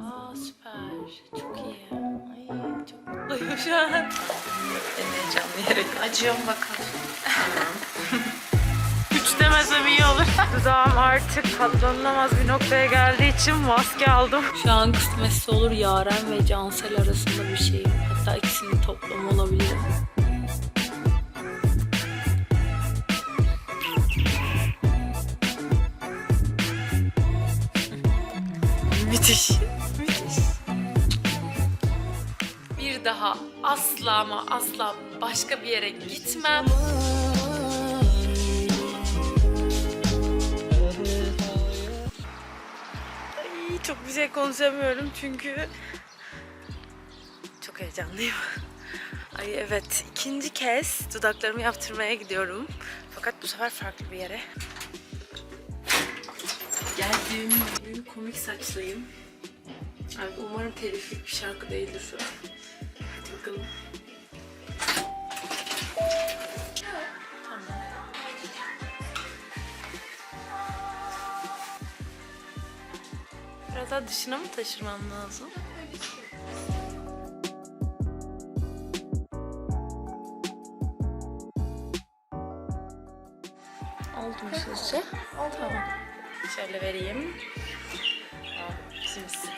Aa süper. Çok iyi. Ay çok mutluyum şu an. En heyecanlı yere Acıyorum bakalım. Üç demesem iyi olur. Dudağım artık katlanılamaz bir noktaya geldiği için maske aldım. Şu an kısmetse olur Yaren ve Cansel arasında bir şeyim. Hatta ikisinin toplamı olabilir. Müthiş. Asla ama asla başka bir yere gitmem. Ay, çok bir şey konuşamıyorum çünkü çok heyecanlıyım. Ay evet ikinci kez dudaklarımı yaptırmaya gidiyorum. Fakat bu sefer farklı bir yere. Geldiğim gün komik saçlıyım. Ay, umarım teliflik bir şarkı değildir şu an. Tamam. Biraz daha dışına mı taşırmam lazım? Oldu mu sizce? Tamam. Şöyle vereyim.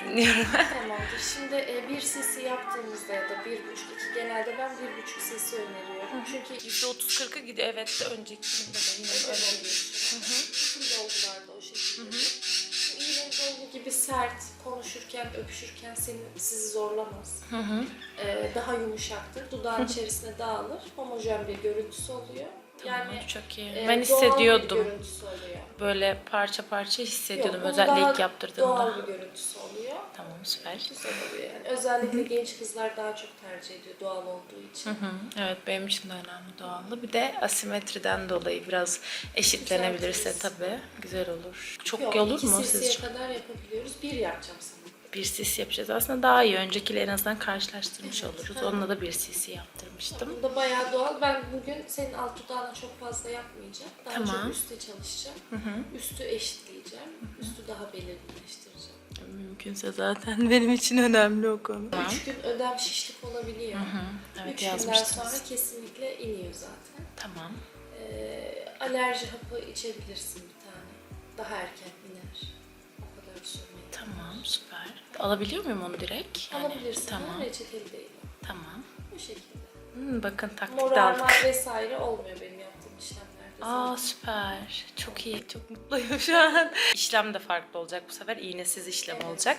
Dinliyorum. Tamamdır. Şimdi e, bir cc yaptığımızda ya da bir buçuk iki genelde ben bir buçuk cc öneriyorum. Çünkü %30-40'a gidiyor. Evet önceki günde de yine öyle oluyor. Bütün dolgularda o şekilde. İğne dolgu gibi sert konuşurken, öpüşürken seni, sizi zorlamaz. Hı hı. E, daha yumuşaktır. Dudağın içerisine dağılır. Homojen bir görüntüsü oluyor. Yani Yani çok iyi. e, ben doğal hissediyordum. bir görüntüsü oluyor. Böyle parça parça hissediyordum Yok, özellikle daha ilk yaptırdığımda. Doğal bir görüntüsü oluyor. Tamam süper. Güzel oluyor yani. Özellikle genç kızlar daha çok tercih ediyor doğal olduğu için. Hı hı. Evet benim için de önemli doğallığı. Bir de asimetriden dolayı biraz eşitlenebilirse Düzeltiriz. tabii güzel olur. Çok iyi olur mu cc'ye sizce? kadar yapabiliyoruz. Bir yapacağım sana. Bir cc yapacağız. Aslında daha iyi. Öncekiyle en azından karşılaştırmış Evet, oluruz. hı. Onunla da bir cc yaptırmıştım. Bunda bayağı doğal. Ben bugün senin alt dudağına çok fazla yapmayacağım. Daha Tamam. çok üstte çalışacağım. Üstü eşitleyeceğim. Üstü daha belirginleştireceğim. Mümkünse zaten benim için önemli o konu. Üç gün ödem şişlik olabiliyor. Evet Üç günden sonra kesinlikle iniyor zaten. Tamam. Ee, alerji hapı içebilirsin bir tane. Daha erken iner. Tamam süper. Alabiliyor muyum onu direkt? Yani, Alabilirsin Tamam. ama reçeteli değil. Tamam. Bu şekilde. Hmm, bakın taktik de Morarma aldık. vesaire olmuyor benim yaptığım işlemlerde. Aa süper. Çok iyi. Çok mutluyum şu an. İşlem de farklı olacak bu sefer. İğnesiz işlem Evet. olacak.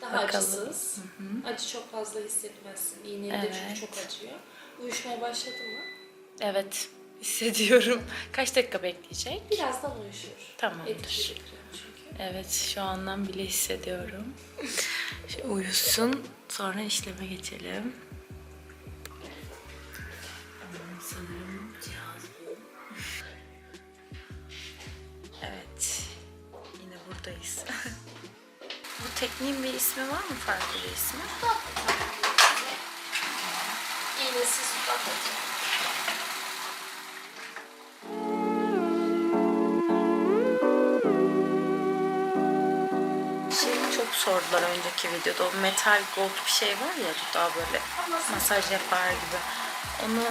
Daha Bakalım. acısız. Acı çok fazla hissetmezsin. İğneyle de Evet. çünkü çok acıyor. Uyuşmaya başladı mı? Evet. Hissediyorum. Kaç dakika bekleyecek? Birazdan uyuşur. Tamamdır. Etkili çünkü. Evet şu andan bile hissediyorum. Şimdi uyusun. Sonra işleme geçelim. Evet. Yine buradayız. bu tekniğin bir ismi var mı? Farklı bir ismi? İğnesiz dudak. Sordular önceki videoda. O metal gold bir şey var ya dudağı böyle masaj yapar gibi. Onu?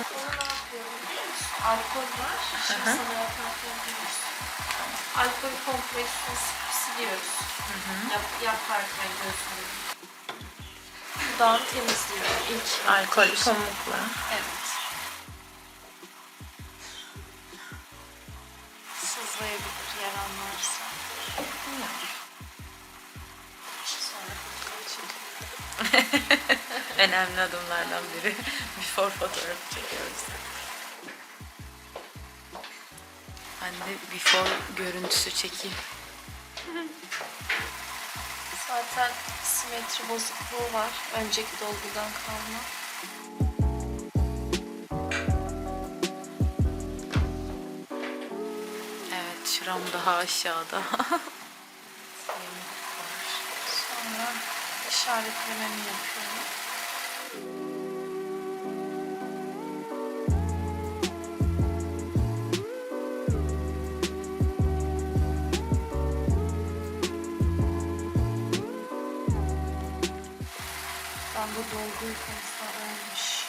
Alkol var. Şimdi Hı hı. sana yaparken. Alkol komple üstüne sıkıp siliyoruz. Yap, yaparken gözünü. Dudağını temizliyorum ilk. alkol pamukla. Evet. Önemli adımlardan biri. Before fotoğrafı çekiyoruz. Ben de before görüntüsü çekeyim. Zaten simetri bozukluğu var. Önceki dolgudan kalma. Evet şuram daha aşağıda. Sonra işaretlememi yapıyorum. Yukarısı olmuş.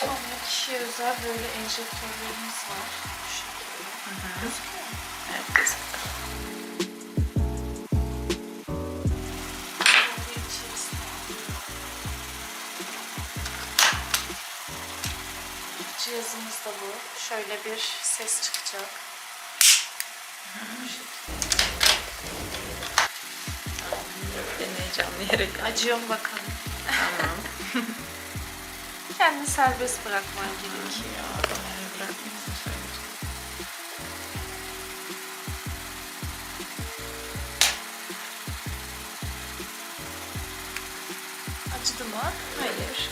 Sonra kişiye özel böyle enjektörlerimiz Şöyle bir ses çıkacak. Deneyeceğim diyerek. Acıyor mu bakalım? Tamam. Kendini serbest bırakman gerekiyor. Acıdı mı? Hayır.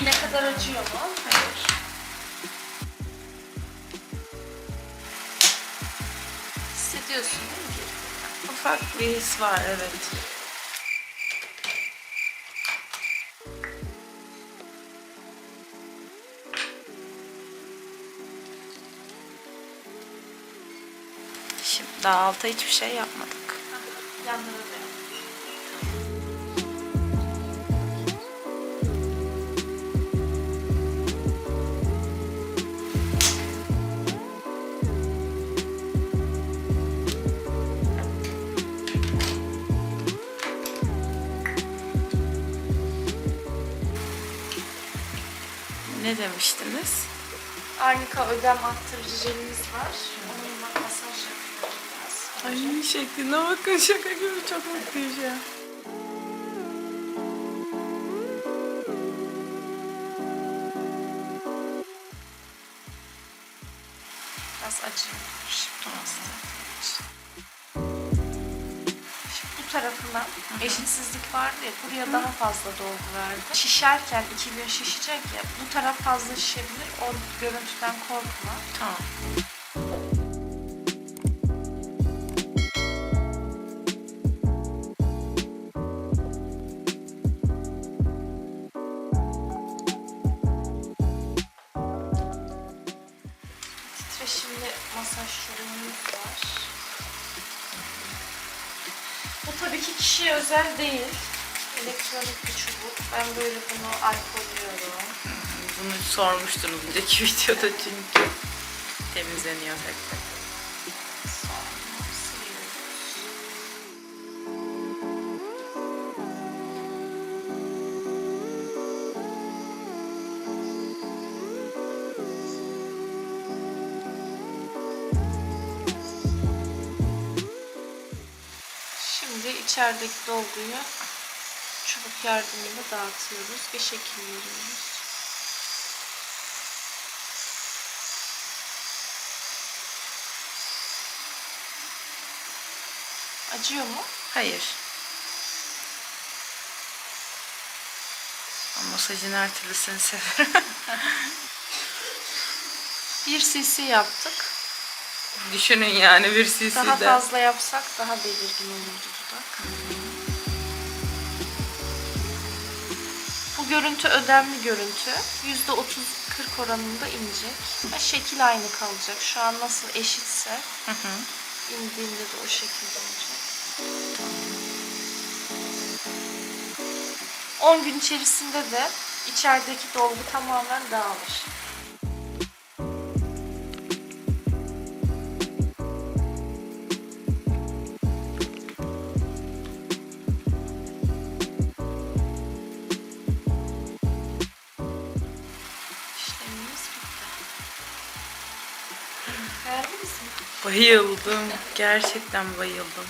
İğne kadar acıyor mu? Hissediyorsun değil mi? Ufak bir his var evet. Şimdi daha alta hiçbir şey yapmadık. Yanlara Ne demiştiniz? Arnika ödem arttırıcı jelimiz var. Onunla masaj yapacağız. Ay şekline bakın şaka gibi çok mutluyum ya. Tarafına eşitsizlik vardı ya buraya daha fazla dolgu verdi. Şişerken iki gün şişecek ya bu taraf fazla şişebilir. O görüntüden korkma. Tamam. Özel değil. Elektronik bir çubuk. Ben böyle bunu alkolüyorum. Bunu sormuştunuz önceki videoda çünkü temizleniyor tek tek. İçerideki dolguyu çubuk yardımıyla dağıtıyoruz ve şekil veriyoruz. Acıyor mu? Hayır. Masajın her türlüsünü severim. 1 cc yaptık. Düşünün yani bir cc'de. Daha fazla yapsak daha belirgin olurdu Bu görüntü ödemli görüntü. %30-40 oranında inecek. Ve şekil aynı kalacak. Şu an nasıl eşitse Hı hı. indiğinde de o şekilde olacak. 10 gün içerisinde de içerideki dolgu tamamen dağılır. Bayıldım. Gerçekten bayıldım.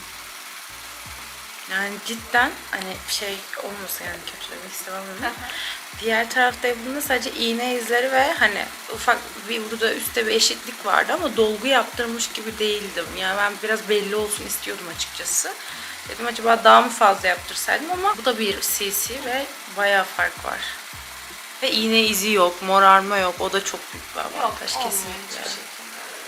Yani cidden hani şey olmasın yani kötülemek istemem ama diğer tarafta yapıldığında sadece iğne izleri ve hani ufak bir burada üstte bir eşitlik vardı ama dolgu yaptırmış gibi değildim. Yani ben biraz belli olsun istiyordum açıkçası. Dedim acaba daha mı fazla yaptırsaydım ama bu da bir cc ve bayağı fark var. Ve iğne izi yok, morarma yok. O da çok büyük bir avantaj kesinlikle.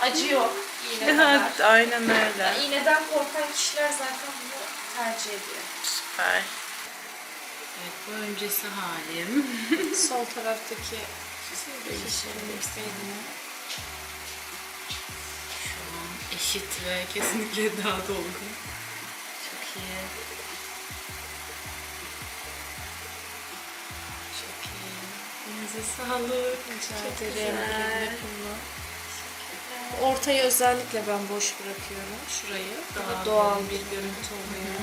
Acı yok iğneler. Evet, aynen öyle. Yani iğneden korkan kişiler zaten bunu tercih ediyor. Süper. Evet bu öncesi halim. Sol taraftaki Şu an eşit ve kesinlikle daha dolgun. Çok iyi. Çok iyi. Elinize sağlık. Çok güzel. Ortayı özellikle ben boş bırakıyorum şurayı. Daha Daha doğal bir görüntü oluyor.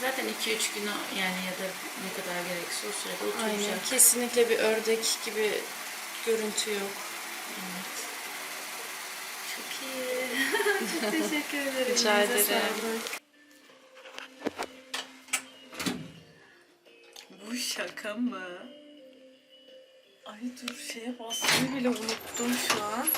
Zaten 2-3 gün yani ya da ne kadar gerekirse o sürede Aynen. oturacak. Kesinlikle bir ördek gibi görüntü yok. Evet. Çok iyi. Çok teşekkür ederim. Rica ederim. Bu şaka mı? Ay dur şeye basmayı bile unuttum şu an.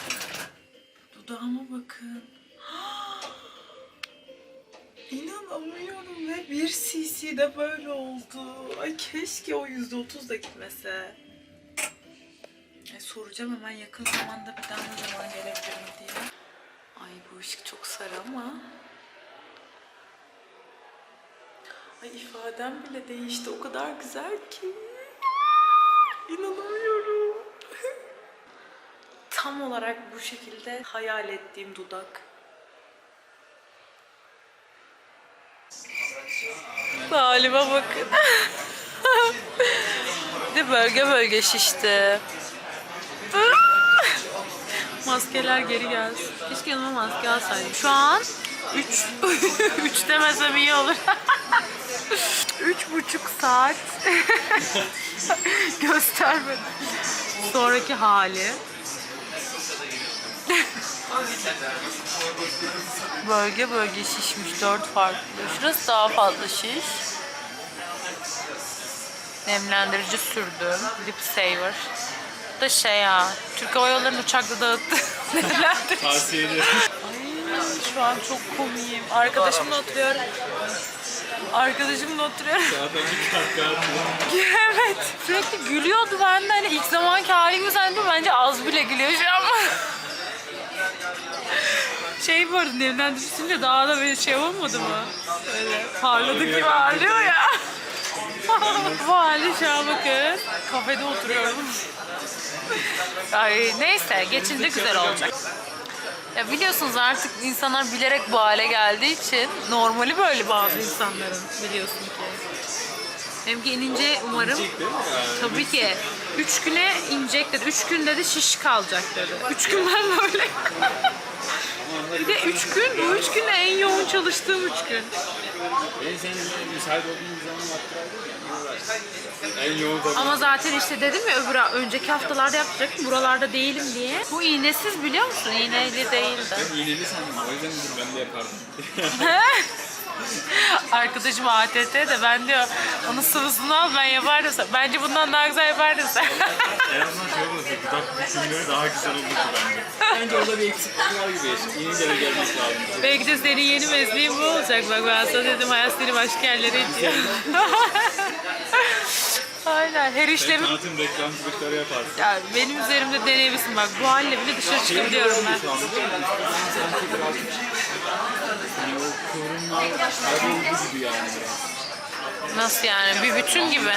Dudağıma bakın. İnanamıyorum ve bir cc de böyle oldu. Ay keşke o yüzde otuz da gitmese. Ay soracağım hemen yakın zamanda bir daha ne zaman gelebilirim diye. Ay bu ışık çok sarı ama. Ay ifadem bile değişti. O kadar güzel ki. İnanamıyorum. Tam olarak bu şekilde hayal ettiğim dudak. Halime bakın. De bölge bölge şişti. Maskeler geri gelsin. Keşke yanıma maske alsaydım. Şu an 3 3 demesem iyi olur. Üç buçuk saat göstermedi. Sonraki hali. Bölge bölge şişmiş dört farklı. Şurası daha fazla şiş. Nemlendirici sürdüm. Lip Saver. Bu da şey ya. Türk Hava Yolları'nın uçakta dağıttı. Nemlendirici. Tavsiye ederim. Ay, şu an çok komiyim. Arkadaşımla oturuyorum. Arkadaşımla oturuyorum. Zaten bir kahkaha atıyor. evet. Sürekli gülüyordu ben de hani ilk zamanki halimi zannediyorum. Bence az bile gülüyor şu an. şey bu arada nemlendiricince daha da böyle şey olmadı mı? Böyle parladı gibi parlıyor ya. bu hali şu an bakın. Kafede oturuyorum. Ay neyse geçince güzel olacak. Ya biliyorsunuz artık insanlar bilerek bu hale geldiği için normali böyle bazı insanların biliyorsun ki. Benimki inince umarım tabii ki 3 güne inecek dedi. 3 gün dedi şiş kalacak dedi. 3 gün ben böyle. Bir de 3 gün, bu 3 gün en yoğun çalıştığım 3 gün. Ben senin müsait olduğun bir zaman yaptırabilirim. En yoğun tabii. Ama zaten işte dedim ya öbür önceki haftalarda yapacaktım. Buralarda değilim diye. Bu iğnesiz biliyor musun? İğneli değildi. Ben iğneli sandım. O yüzden dedim ben de yapardım. Arkadaşım ATT de ben diyor onun sıvısını al ben yapardım. sen." Bence bundan daha güzel yapardın sen. en azından şey olursa dudak bükümleri daha güzel olurdu bence. Bence orada bir eksiklik var gibi. İğne de gelmek lazım. Belki de senin yeni mesleğin bu olacak. Bak ben sana dedim hayat seni başka yerlere itiyor. Aynen her işlemi tanıtım reklamcılıkları yaparsın. ya benim üzerimde deneyebilirsin bak bu halle bile dışarı çıkabiliyorum ben. Şu biliyor musun? Yani biraz. Nasıl yani bir bütün gibi.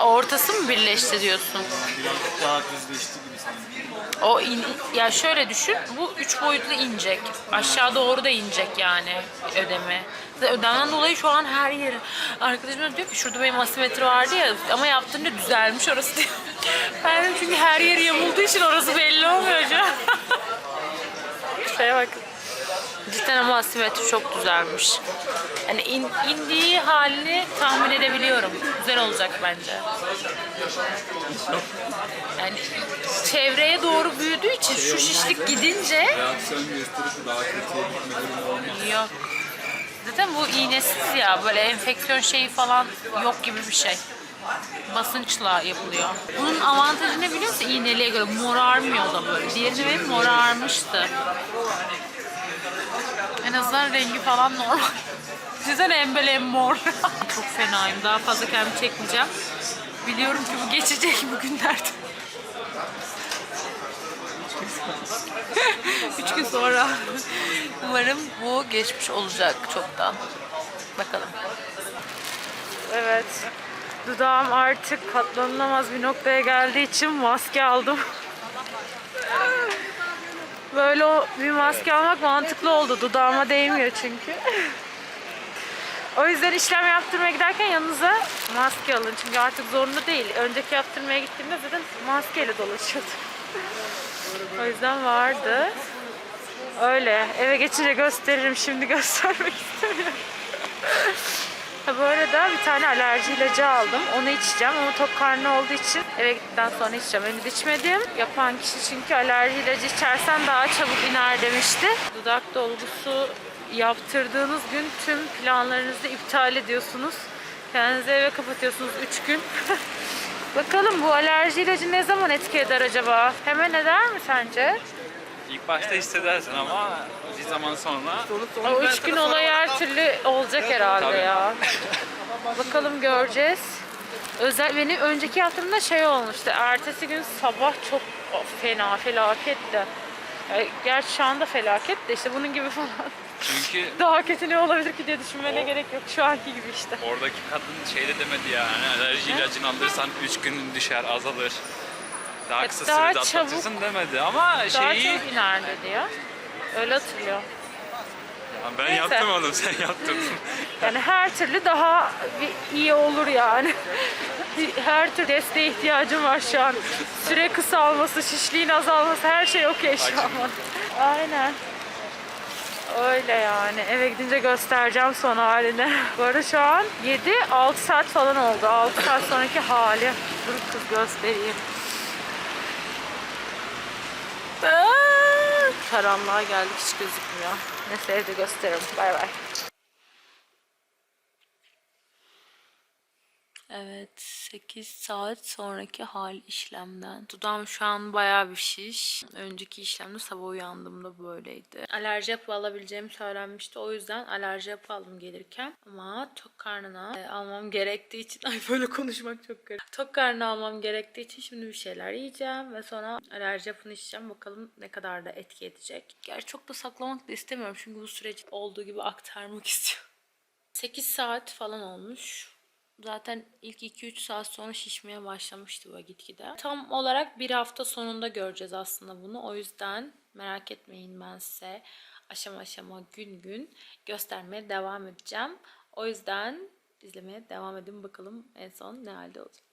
Ortası mı birleşti diyorsun? daha düzleşti gibi. O in, ya şöyle düşün bu üç boyutlu inecek. Aşağı doğru da inecek yani ödeme. Zaten Ödemden dolayı şu an her yeri. Arkadaşım da diyor ki şurada benim asimetri vardı ya ama yaptığında düzelmiş orası diyor. Ben de çünkü her yeri yamulduğu için orası belli olmuyor şu. Şuraya bak. Cidden ama asimetri çok düzelmiş. Yani in- indiği halini tahmin edebiliyorum. Güzel olacak bence. Yani çevreye doğru büyüdüğü için şu şişlik gidince yok. Zaten bu iğnesiz ya böyle enfeksiyon şeyi falan yok gibi bir şey. Basınçla yapılıyor. Bunun avantajı ne biliyor musun? İğneliğe göre morarmıyor da böyle. Diğerinde benim morarmıştı. En azından rengi falan normal. Sizden en mor. Çok fenayım. Daha fazla kendimi çekmeyeceğim. Biliyorum ki bu geçecek bugünlerde. Üç gün sonra. Umarım bu geçmiş olacak çoktan. Bakalım. Evet. Dudağım artık katlanılamaz bir noktaya geldiği için maske aldım. Böyle o bir maske almak mantıklı oldu. Dudağıma değmiyor çünkü. O yüzden işlem yaptırmaya giderken yanınıza maske alın. Çünkü artık zorunlu değil. Önceki yaptırmaya gittiğimde zaten maskeyle dolaşıyorduk. o yüzden vardı. Öyle. Eve geçince gösteririm. Şimdi göstermek istemiyorum. Ha, bu arada bir tane alerji ilacı aldım. Onu içeceğim ama tok karnı olduğu için eve gittikten sonra içeceğim. Henüz içmedim. Yapan kişi çünkü alerji ilacı içersen daha çabuk iner demişti. Dudak dolgusu yaptırdığınız gün tüm planlarınızı iptal ediyorsunuz. Kendinizi eve kapatıyorsunuz 3 gün. Bakalım bu alerji ilacı ne zaman etki eder acaba? Hemen eder mi sence? İlk başta hissedersin ama bir zaman sonra O üç gün olay her türlü olacak herhalde Tabii. ya. Bakalım göreceğiz. Özel benim önceki yaptığımda şey olmuştu. Ertesi gün sabah çok fena felaketti. Yani gerçi şu anda felaket de işte bunun gibi falan. çünkü Daha kötü ne olabilir ki diye düşünmene O- gerek yok. Şu anki gibi işte. oradaki kadın şey de demedi yani alerji ilacını alırsan 3 gün düşer azalır. Daha kısa daha sürede çabuk- atlatırsın demedi ama Daha şeyi çok iner dedi ya. Öyle hatırlıyor. Ya ben Neyse. yaptırmadım sen yaptırdın. Yani her türlü daha bir iyi olur yani. Her türlü desteğe ihtiyacım var şu an. Süre kısalması, şişliğin azalması her şey okey şu an. Aynen. Öyle yani. Eve gidince göstereceğim son halini. Bu arada şu an 7-6 saat falan oldu. 6 saat sonraki hali. Dur kız göstereyim. Aa! Karanlığa geldik hiç gözükmüyor. Neyse evde gösteririm. Bay bay. Evet 8 saat sonraki hal işlemden. Dudağım şu an bayağı bir şiş. Önceki işlemde sabah uyandığımda böyleydi. Alerji yapı alabileceğim söylenmişti. O yüzden alerji yapı aldım gelirken. Ama tok karnına e, almam gerektiği için... Ay böyle konuşmak çok garip. Tok karnına almam gerektiği için şimdi bir şeyler yiyeceğim. Ve sonra alerji yapını içeceğim. Bakalım ne kadar da etki edecek. Gerçi çok da saklamak da istemiyorum. Çünkü bu süreci olduğu gibi aktarmak istiyorum. 8 saat falan olmuş. Zaten ilk 2-3 saat sonra şişmeye başlamıştı bu gitgide. Tam olarak bir hafta sonunda göreceğiz aslında bunu. O yüzden merak etmeyin ben size aşama aşama gün gün göstermeye devam edeceğim. O yüzden izlemeye devam edin bakalım en son ne halde olacak.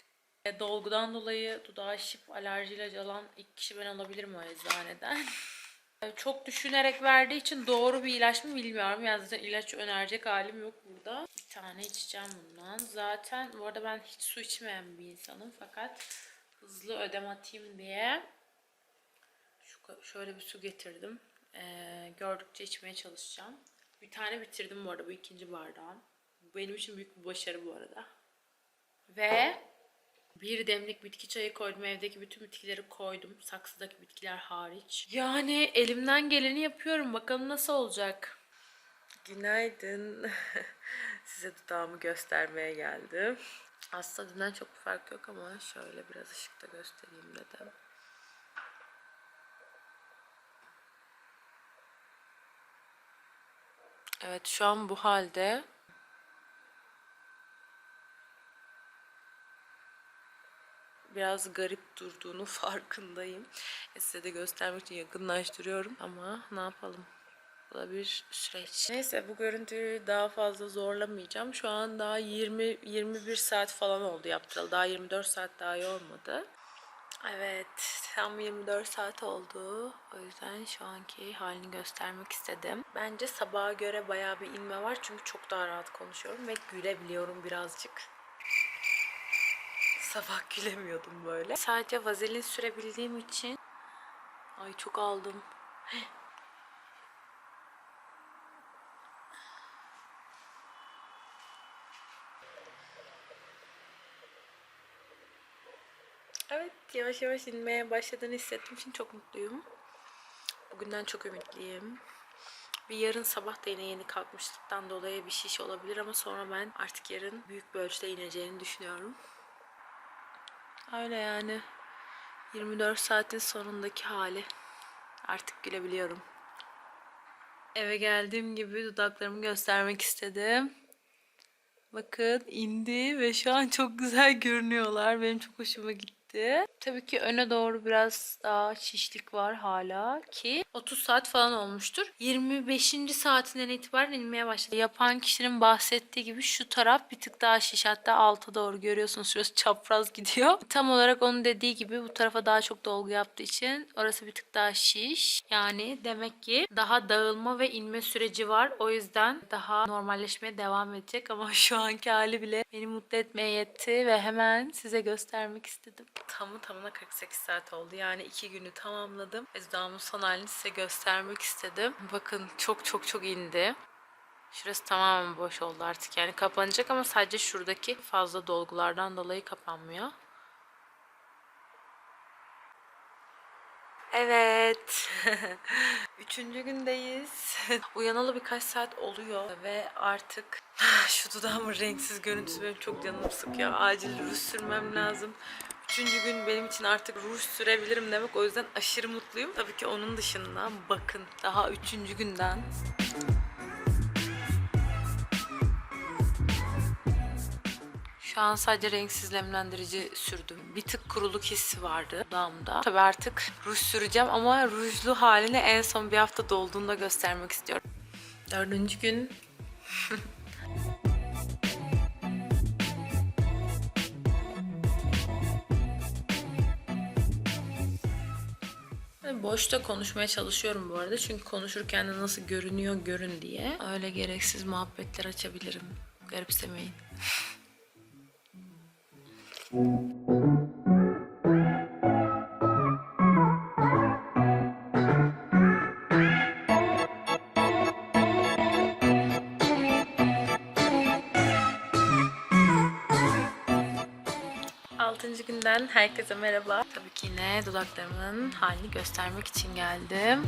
E, Dolgudan dolayı dudağı şişip alerji ilacı alan ilk kişi ben olabilirim o eczaneden. E, Çok düşünerek verdiği için doğru bir ilaç mı bilmiyorum. Yani zaten ilaç önerecek halim yok burada. Tane içeceğim bundan. Zaten bu arada ben hiç su içmeyen bir insanım. Fakat hızlı ödem atayım diye şu, şöyle bir su getirdim. Ee, gördükçe içmeye çalışacağım. Bir tane bitirdim bu arada. Bu ikinci bardağım. Benim için büyük bir başarı bu arada. Ve bir demlik bitki çayı koydum. Evdeki bütün bitkileri koydum. Saksıdaki bitkiler hariç. Yani elimden geleni yapıyorum. Bakalım nasıl olacak. Günaydın. Size dudağımı göstermeye geldim. Aslında dünden çok bir fark yok ama şöyle biraz ışıkta göstereyim dedim. Evet şu an bu halde. biraz garip durduğunu farkındayım. E, Size de göstermek için yakınlaştırıyorum ama ne yapalım? Da bir süreç. Neyse bu görüntüyü daha fazla zorlamayacağım. Şu an daha 20-21 saat falan oldu yaptıralı. Daha 24 saat daha yormadı. Evet, tam 24 saat oldu. O yüzden şu anki halini göstermek istedim. Bence sabaha göre bayağı bir inme var. Çünkü çok daha rahat konuşuyorum ve gülebiliyorum birazcık. Sabah gülemiyordum böyle. Sadece vazelin sürebildiğim için ay çok aldım. Evet yavaş yavaş inmeye başladığını hissettiğim için çok mutluyum. Bugünden çok ümitliyim. Bir yarın sabah da yine yeni kalkmışlıktan dolayı bir şiş olabilir ama sonra ben artık yarın büyük bir ölçüde ineceğini düşünüyorum. Öyle yani. 24 saatin sonundaki hali. Artık gülebiliyorum. Eve geldiğim gibi dudaklarımı göstermek istedim. Bakın indi ve şu an çok güzel görünüyorlar. Benim çok hoşuma gitti. Tabii ki öne doğru biraz daha şişlik var hala ki 30 saat falan olmuştur. 25. saatinden itibaren inmeye başladı. Yapan kişinin bahsettiği gibi şu taraf bir tık daha şiş. Hatta alta doğru görüyorsunuz şurası çapraz gidiyor. Tam olarak onun dediği gibi bu tarafa daha çok dolgu yaptığı için orası bir tık daha şiş. Yani demek ki daha dağılma ve inme süreci var. O yüzden daha normalleşmeye devam edecek ama şu anki hali bile beni mutlu etmeye yetti ve hemen size göstermek istedim. Tamı tamına 48 saat oldu. Yani iki günü tamamladım. Ve dudağımın son halini size göstermek istedim. Bakın çok çok çok indi. Şurası tamamen boş oldu artık. Yani kapanacak ama sadece şuradaki fazla dolgulardan dolayı kapanmıyor. Evet. Üçüncü gündeyiz. Uyanalı birkaç saat oluyor ve artık şu dudağımın renksiz görüntüsü benim çok canım sıkıyor. Acil ruj sürmem lazım. Üçüncü gün benim için artık ruj sürebilirim demek. O yüzden aşırı mutluyum. Tabii ki onun dışında bakın daha üçüncü günden Şu an sadece renksiz nemlendirici sürdüm. Bir tık kuruluk hissi vardı dudağımda. Tabii artık ruj süreceğim ama rujlu halini en son bir hafta dolduğunda göstermek istiyorum. Dördüncü gün. Boşta konuşmaya çalışıyorum bu arada. Çünkü konuşurken de nasıl görünüyor görün diye. Öyle gereksiz muhabbetler açabilirim. Garipsemeyin. Altıncı günden herkese merhaba. Yine dudaklarımın halini göstermek için geldim.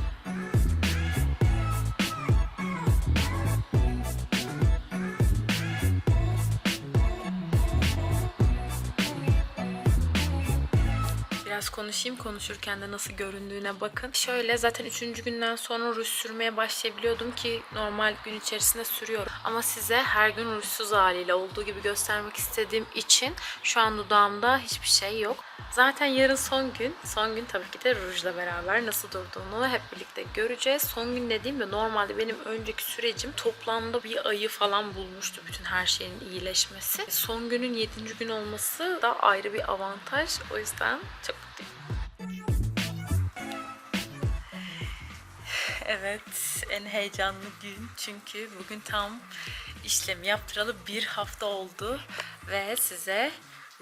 Biraz konuşayım. Konuşurken de nasıl göründüğüne bakın. Şöyle zaten üçüncü günden sonra ruj sürmeye başlayabiliyordum ki normal gün içerisinde sürüyorum. Ama size her gün rujsuz haliyle olduğu gibi göstermek istediğim için şu an dudağımda hiçbir şey yok. Zaten yarın son gün. Son gün tabii ki de rujla beraber nasıl durduğunu hep birlikte göreceğiz. Son gün dediğimde normalde benim önceki sürecim toplamda bir ayı falan bulmuştu bütün her şeyin iyileşmesi. Son günün yedinci gün olması da ayrı bir avantaj. O yüzden çok mutluyum. Evet, en heyecanlı gün çünkü bugün tam işlemi yaptıralı bir hafta oldu ve size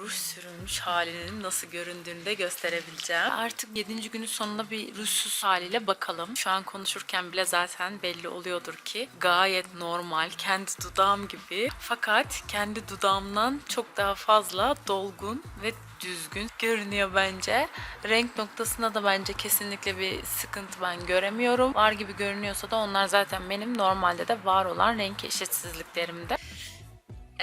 ruj sürülmüş halinin nasıl göründüğünü de gösterebileceğim. Artık 7. günün sonunda bir rujsuz haliyle bakalım. Şu an konuşurken bile zaten belli oluyordur ki gayet normal, kendi dudağım gibi. Fakat kendi dudağımdan çok daha fazla dolgun ve düzgün görünüyor bence. Renk noktasında da bence kesinlikle bir sıkıntı ben göremiyorum. Var gibi görünüyorsa da onlar zaten benim normalde de var olan renk eşitsizliklerimde.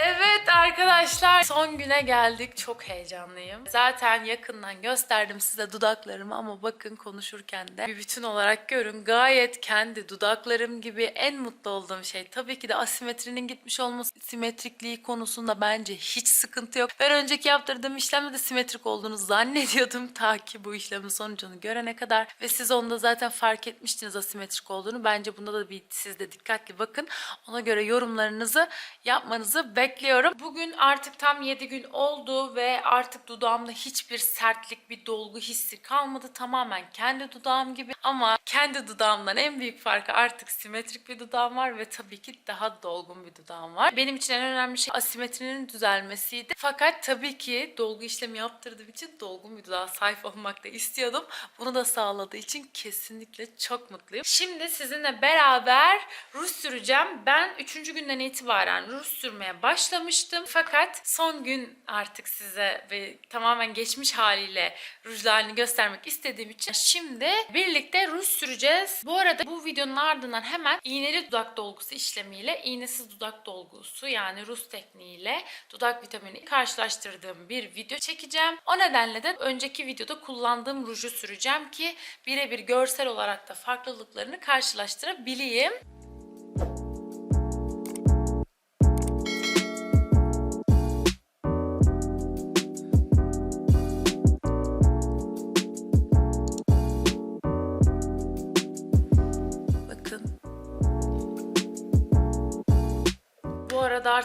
Evet arkadaşlar son güne geldik. Çok heyecanlıyım. Zaten yakından gösterdim size dudaklarımı ama bakın konuşurken de bir bütün olarak görün. Gayet kendi dudaklarım gibi en mutlu olduğum şey tabii ki de asimetrinin gitmiş olması. Simetrikliği konusunda bence hiç sıkıntı yok. Ben önceki yaptırdığım işlemde de simetrik olduğunu zannediyordum ta ki bu işlemin sonucunu görene kadar ve siz onda zaten fark etmiştiniz asimetrik olduğunu. Bence bunda da bir siz de dikkatli bakın. Ona göre yorumlarınızı yapmanızı bekliyorum. Bugün artık tam 7 gün oldu ve artık dudağımda hiçbir sertlik, bir dolgu hissi kalmadı. Tamamen kendi dudağım gibi ama kendi dudağımdan en büyük farkı artık simetrik bir dudağım var ve tabii ki daha dolgun bir dudağım var. Benim için en önemli şey asimetrinin düzelmesiydi. Fakat tabii ki dolgu işlemi yaptırdığım için dolgun bir dudağa sahip olmak da istiyordum. Bunu da sağladığı için kesinlikle çok mutluyum. Şimdi sizinle beraber ruj süreceğim. Ben 3. günden itibaren ruj sürmeye başlamıştım. Fakat son gün artık size ve tamamen geçmiş haliyle rujlu halini göstermek istediğim için şimdi birlikte ruj süreceğiz. Bu arada bu videonun ardından hemen iğneli dudak dolgusu işlemiyle iğnesiz dudak dolgusu yani Rus tekniğiyle dudak vitamini karşılaştırdığım bir video çekeceğim. O nedenle de önceki videoda kullandığım ruju süreceğim ki birebir görsel olarak da farklılıklarını karşılaştırabileyim.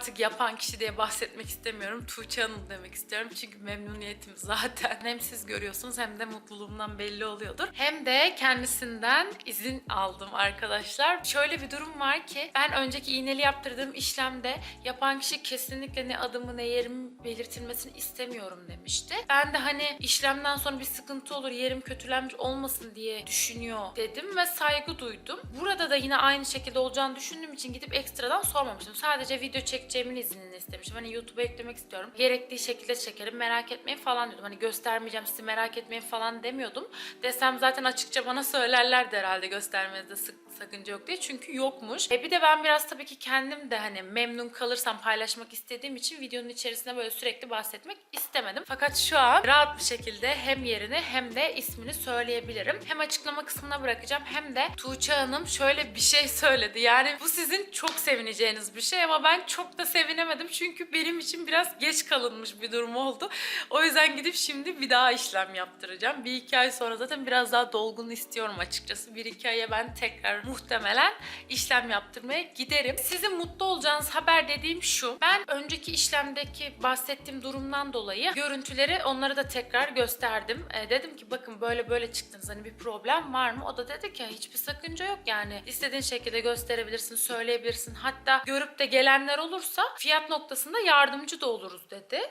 Artık yapan kişi diye bahsetmek istemiyorum. Tuğçe Hanım demek istiyorum. Çünkü memnuniyetim zaten. Hem siz görüyorsunuz hem de mutluluğumdan belli oluyordur. Hem de kendisinden izin aldım arkadaşlar. Şöyle bir durum var ki ben önceki iğneli yaptırdığım işlemde yapan kişi kesinlikle ne adımı ne yerimi belirtilmesini istemiyorum demişti. Ben de hani işlemden sonra bir sıkıntı olur yerim kötülenmiş olmasın diye düşünüyor dedim ve saygı duydum. Burada da yine aynı şekilde olacağını düşündüğüm için gidip ekstradan sormamıştım. Sadece video çekeceğimin iznini istemiştim. Hani YouTube'a eklemek istiyorum. Gerektiği şekilde çekerim merak etmeyin falan diyordum. Hani göstermeyeceğim sizi merak etmeyin falan demiyordum. Desem zaten açıkça bana söylerlerdi herhalde göstermenizde sık sakınca yok diye. Çünkü yokmuş. E bir de ben biraz tabii ki kendim de hani memnun kalırsam paylaşmak istediğim için videonun içerisinde böyle sürekli bahsetmek istemedim. Fakat şu an rahat bir şekilde hem yerini hem de ismini söyleyebilirim. Hem açıklama kısmına bırakacağım hem de Tuğçe Hanım şöyle bir şey söyledi. Yani bu sizin çok sevineceğiniz bir şey ama ben çok da sevinemedim. Çünkü benim için biraz geç kalınmış bir durum oldu. O yüzden gidip şimdi bir daha işlem yaptıracağım. Bir iki ay sonra zaten biraz daha dolgun istiyorum açıkçası. Bir iki aya ben tekrar muhtemelen işlem yaptırmaya giderim. Sizin mutlu olacağınız haber dediğim şu. Ben önceki işlemdeki bahsettiğim durumdan dolayı görüntüleri onlara da tekrar gösterdim. E, dedim ki bakın böyle böyle çıktınız hani bir problem var mı? O da dedi ki hiçbir sakınca yok yani. İstediğin şekilde gösterebilirsin, söyleyebilirsin. Hatta görüp de gelenler olursa fiyat noktasında yardımcı da oluruz dedi.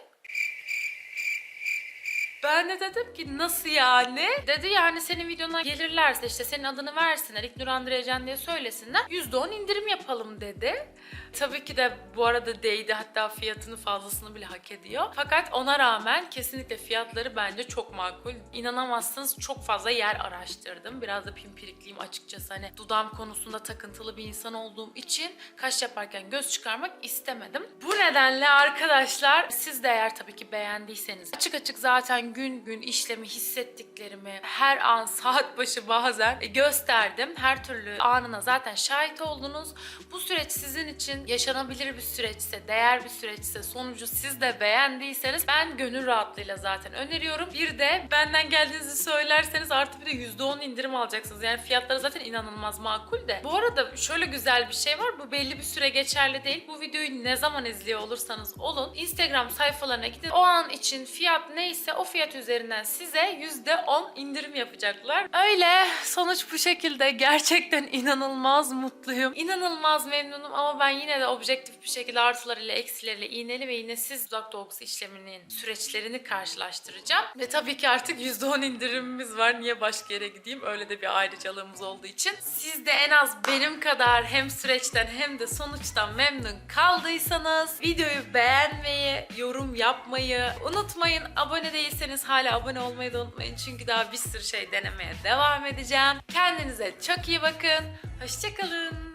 Ben de dedim ki nasıl yani? Dedi yani senin videona gelirlerse işte senin adını versinler, İlknur Andrecan diye söylesinler. %10 indirim yapalım dedi. Tabii ki de bu arada değdi hatta fiyatını fazlasını bile hak ediyor. Fakat ona rağmen kesinlikle fiyatları bence çok makul. İnanamazsınız çok fazla yer araştırdım. Biraz da pimpirikliyim açıkçası. Hani dudağım konusunda takıntılı bir insan olduğum için kaş yaparken göz çıkarmak istemedim. Bu nedenle arkadaşlar siz de eğer tabii ki beğendiyseniz açık açık zaten gün gün işlemi hissettiklerimi her an saat başı bazen gösterdim. Her türlü anına zaten şahit oldunuz. Bu süreç sizin için yaşanabilir bir süreçse, değer bir süreçse, sonucu siz de beğendiyseniz ben gönül rahatlığıyla zaten öneriyorum. Bir de benden geldiğinizi söylerseniz artı bir de %10 indirim alacaksınız. Yani fiyatları zaten inanılmaz makul de. Bu arada şöyle güzel bir şey var. Bu belli bir süre geçerli değil. Bu videoyu ne zaman izliyor olursanız olun. Instagram sayfalarına gidin. O an için fiyat neyse o fiyat üzerinden size %10 indirim yapacaklar. Öyle. Sonuç bu şekilde. Gerçekten inanılmaz mutluyum. İnanılmaz memnunum ama ben yine de objektif bir şekilde artılarıyla eksileriyle iğneli ve iğnesiz dudak dolgusu işleminin süreçlerini karşılaştıracağım. Ve tabii ki artık %10 indirimimiz var. Niye başka yere gideyim? Öyle de bir ayrıcalığımız olduğu için. Siz de en az benim kadar hem süreçten hem de sonuçtan memnun kaldıysanız videoyu beğenmeyi, yorum yapmayı unutmayın. Abone değilseniz hala abone olmayı da unutmayın. Çünkü daha bir sürü şey denemeye devam edeceğim. Kendinize çok iyi bakın. Hoşçakalın.